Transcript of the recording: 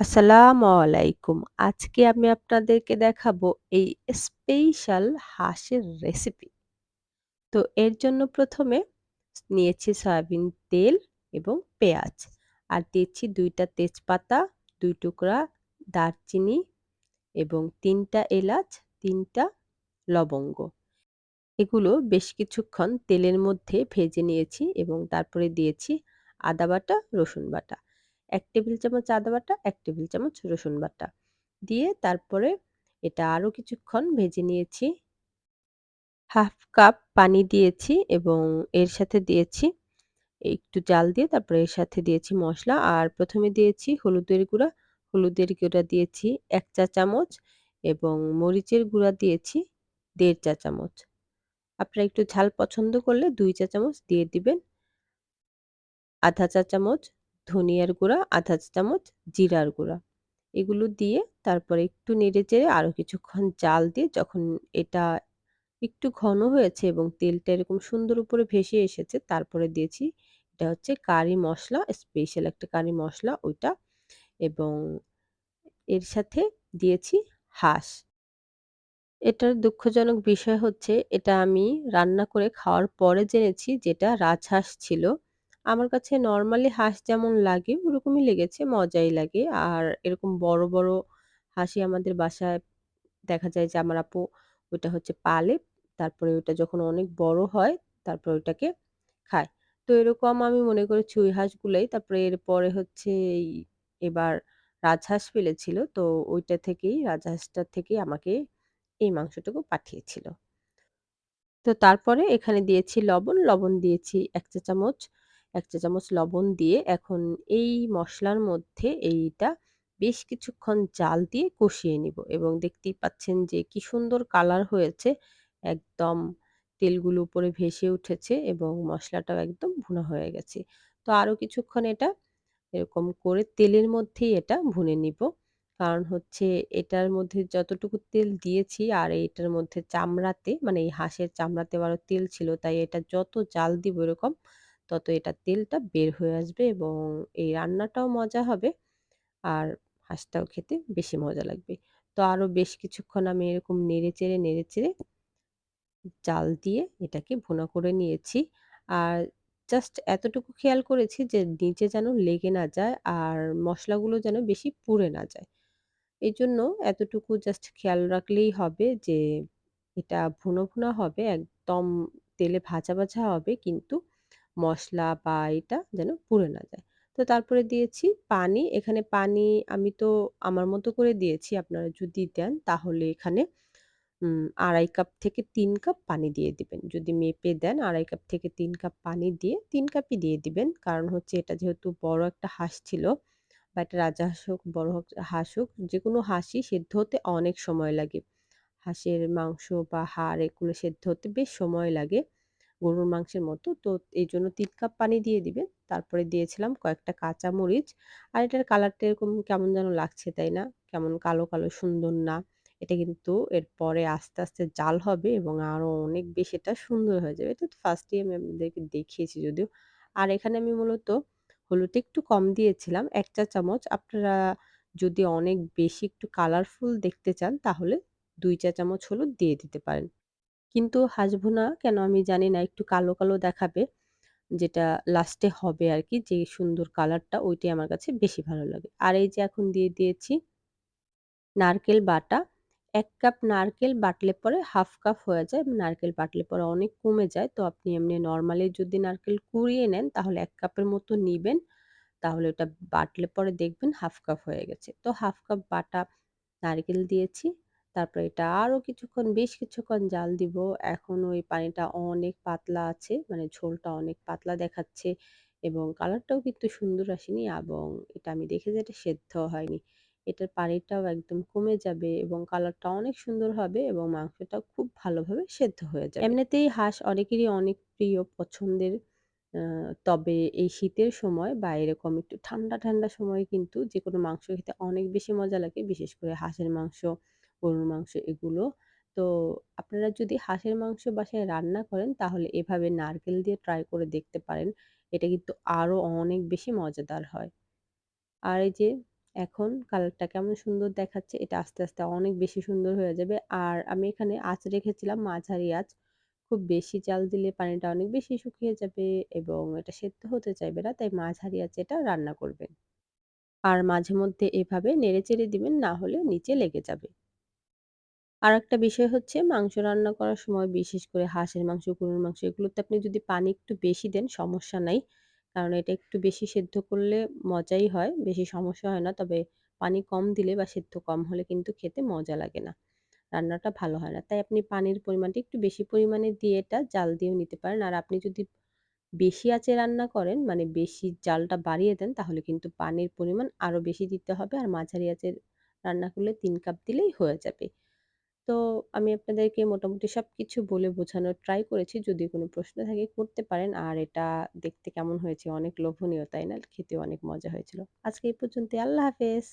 আসসালামু আলাইকুম। আজকে আমি আপনাদেরকে দেখাবো এই স্পেশাল হাঁসের রেসিপি। তো এর জন্য প্রথমে নিয়েছি সয়াবিন তেল এবং পেঁয়াজ। আর দিয়েছি দুইটা তেজপাতা, দুই টুকরা দারচিনি এবং তিনটা এলাচ, তিনটা লবঙ্গ। এগুলো বেশ কিছুক্ষণ তেলের মধ্যে ভেজে নিয়েছি এবং তারপরে দিয়েছি আদা বাটা, রসুন বাটা। ১ টেবিল চামচ আদা বাটা, ১ টেবিল চামচ রসুন বাটা। দিয়ে তারপরে এটা আরও কিছুক্ষণ ভেজে নিয়েছি। হাফ কাপ পানি দিয়েছি এবং এর সাথে দিয়েছি একটু জাল দিয়ে তারপরে এর সাথে দিয়েছি মশলা আর প্রথমে দিয়েছি হলুদের গুঁড়া, হলুদের গুঁড়া দিয়েছি এক চা চামচ এবং মরিচের গুঁড়া দিয়েছি দেড় চা চামচ। আপনারা একটু ঝাল পছন্দ করলে দুই চা চামচ দিয়ে দিবেন। ১/২ চা চামচ ধনিয়ার গুঁড়া, ১/২ চামচ জিরার গুঁড়া। এগুলো দিয়ে তারপরে একটু নেড়ে চেড়ে আরও কিছুক্ষণ জাল দিয়ে যখন এটা একটু ঘন হয়েছে এবং তেলটা এরকম সুন্দর উপরে ভেসে এসেছে তারপরে দিয়েছি এটা হচ্ছে কারি মশলা স্পেশাল একটা কারি মশলা ওইটা এবং এর সাথে দিয়েছি হাঁস। এটার দুঃখজনক বিষয় হচ্ছে এটা আমি রান্না করে খাওয়ার পরে জেনেছি যেটা রাজহাঁস ছিল। আমার কাছে নর্মালি হাঁস যেমন লাগে ওরকমই লেগেছে, মজাই লাগে। আর এরকম বড়, বড় হাঁসই আমাদের বাসায় দেখা যায় যে আমার আপু ওইটা হচ্ছে পালে। তারপরে ওইটা যখন অনেক বড় হয় তারপরে ওইটাকে খায়। তো এরকম আমি মনে করেছি ওই হাঁসগুলাই। তারপরে এরপরে হচ্ছে এই এবার রাজহাঁস ফেলেছিল। তো ওইটা থেকেই রাজহাঁসটা থেকেই আমাকে এই মাংসটুকু পাঠিয়েছিল। তো তারপরে এখানে দিয়েছি লবণ, লবণ দিয়েছি ১ চা চামচ। ১ চা চামচ লবণ দিয়ে এখন এই মশলার মধ্যে এইটা বেশ কিছুক্ষণ জাল দিয়ে কষিয়ে নিব এবং দেখতেই পাচ্ছেন যে কি সুন্দর কালার হয়েছে। একদম তেলগুলো উপরে ভেসে উঠেছে এবং মশলাটাও একদম ভুনা হয়ে গেছে। তো আরও কিছুক্ষণ এটা এরকম করে তেলের মধ্যেই এটা ভুনে নিব। কারণ হচ্ছে এটার মধ্যে যতটুকু তেল দিয়েছি আর এটার মধ্যে চামড়াতে মানে এই হাঁসের চামড়াতে আরও তেল ছিল, তাই এটা যত জাল দিব এরকম তত এটা তেলটা বের হয়ে আসবে এবং এই রান্নাটাও মজা হবে আর হাঁসটাও খেতে বেশি মজা লাগবে। তো আরও বেশ কিছুক্ষণ আমি এরকম নেড়েচেড়ে, নেড়েচেড়ে জাল দিয়ে এটাকে ভুনা করে নিয়েছি। আর জাস্ট এতটুকু খেয়াল করেছি যে নিচে যেন লেগে না যায় আর মশলাগুলো যেন বেশি পুড়ে না যায়। এই জন্য এতটুকু জাস্ট খেয়াল রাখলেই হবে যে এটা ভুনো, ভুনা হবে একদম তেলে ভাজা, ভাজা হবে কিন্তু মসলা বা এটা যেন পুড়ে না যায়। তো তারপরে দিয়েছি পানি। এখানে পানি আমি তো আমার মতো করে দিয়েছি। আপনারা যদি দেন তাহলে এখানে আড়াই কাপ থেকে তিন কাপ পানি দিয়ে দিবেন। যদি মেপে দেন ২.৫ কাপ থেকে তিন কাপ পানি দিয়ে তিন কাপই দিয়ে দিবেন। কারণ হচ্ছে এটা যেহেতু বড় একটা হাঁস ছিল বা এটা রাজহাঁস হোক, বড় হোক হাঁস হোক যে কোনো হাঁসই সেদ্ধ হতে অনেক সময় লাগে। হাঁসের মাংস বা হাড় এগুলো সেদ্ধ হতে বেশ সময় লাগে গরুর মাংসের মতো। তো এইজন্য ৩ কাপ পানি দিয়ে দিবেন। তারপরে দিয়েছিলাম কয়েকটা কাঁচামরিচ। আর এটার কালারটা এরকম কেমন যেন লাগছে, তাই না? কেমন কালো, কালো সুন্দর না? এটা কিন্তু এরপরে আস্তে, আস্তে জাল হবে এবং আরও অনেক বেশি এটা সুন্দর হয়ে যাবে। এটা তো ফার্স্টেই আমি আপনাদেরকে দেখিয়েছি যদিও। আর এখানে আমি মূলত হলুদ একটু কম দিয়েছিলাম এক চা চামচ। আপনারা যদি অনেক বেশি একটু কালারফুল দেখতে চান তাহলে দুই চা চামচ হলুদ দিয়ে দিতে পারেন। কিন্তু হাঁস ভুনা কেন আমি জানি না একটু কালো, কালো দেখাবে। যেটা লাস্টে হবে আর কি যে সুন্দর কালারটা ওইটাই আমার কাছে বেশি ভালো লাগে। আর এই যে এখন দিয়ে দিয়েছি নারকেল বাটা। এক কাপ নারকেল বাটলে পরে হাফ কাপ হয়ে যায়। নারকেল বাটলে পরে অনেক কমে যায়। তো আপনি এমনি নর্মালি যদি নারকেল কুড়িয়ে নেন তাহলে এক কাপের মতো নিবেন। তাহলে ওটা বাটলে পরে দেখবেন হাফ কাপ হয়ে গেছে। তো হাফ কাপ বাটা নারকেল দিয়েছি। তারপরে এটা আরও কিছুক্ষণ বেশ কিছুক্ষণ জাল দিব। এখন ওই পানিটা অনেক পাতলা আছে। মানে ঝোলটা অনেক পাতলা দেখাচ্ছে এবং কালারটাও কিন্তু সুন্দর আসেনি এবং এটা আমি দেখে যে এটা সেদ্ধ হয়নি। এটার পানিটাও একদম কমে যাবে এবং কালারটা অনেক সুন্দর হবে এবং মাংসটাও খুব ভালোভাবে সেদ্ধ হয়ে যাবে। এমনিতেই হাঁস অনেকেরই অনেক প্রিয় পছন্দের। তবে এই শীতের সময় বা এরকম একটু ঠান্ডা, ঠান্ডা সময় কিন্তু যে কোনো মাংস খেতে অনেক বেশি মজা লাগে। বিশেষ করে হাঁসের মাংস, গরুর মাংস এগুলো। তো আপনারা যদি হাঁসের মাংস বাসায় রান্না করেন তাহলে এভাবে নারকেল দিয়ে ট্রাই করে দেখতে পারেন। এটা কিন্তু আরও অনেক বেশি মজাদার হয়। আর এই যে এখন কালারটা কেমন সুন্দর দেখাচ্ছে এটা আস্তে, আস্তে অনেক বেশি সুন্দর হয়ে যাবে। আর আমি এখানে আঁচ রেখেছিলাম মাঝারি আঁচ। খুব বেশি জাল দিলে পানিটা অনেক বেশি শুকিয়ে যাবে এবং এটা সেদ্ধ হতে চাইবে না। তাই মাঝারি আঁচে এটা রান্না করবেন। আর মাঝে মধ্যে এভাবে নেড়েচেড়ে দিবেন না হলে নিচে লেগে যাবে। আরেকটা বিষয় হচ্ছে মাংস রান্না করার সময় বিশেষ করে হাঁসের মাংস, গরুর মাংস এগুলোতে আপনি যদি পানি একটু বেশি দেন সমস্যা নাই। কারণ এটা একটু বেশি সেদ্ধ করলে মজাই হয়। বেশি সমস্যা হয় না। তবে পানি কম দিলে বা সেদ্ধ কম হলে কিন্তু খেতে মজা লাগে না। রান্নাটা ভালো হয় না। তাই আপনি পানির পরিমাণটা একটু বেশি পরিমাণে দিয়ে এটা জাল দিয়েও নিতে পারেন। আর আপনি যদি বেশি আঁচে রান্না করেন মানে বেশি জালটা বাড়িয়ে দেন তাহলে কিন্তু পানির পরিমাণ আরও বেশি দিতে হবে। আর মাঝারি আঁচে রান্না করলে তিন কাপ দিলেই হয়ে যাবে। তো আমি আপনাদেরকে মোটামুটি সব কিছু বলে বোঝানোর ট্রাই করেছি। যদি কোনো প্রশ্ন থাকে করতে পারেন। আর এটা দেখতে কেমন হয়েছে? অনেক লোভনীয়, তাই না? খেতে অনেক মজা হয়েছিল। আজকে এই পর্যন্ত আল্লাহ হাফেজ।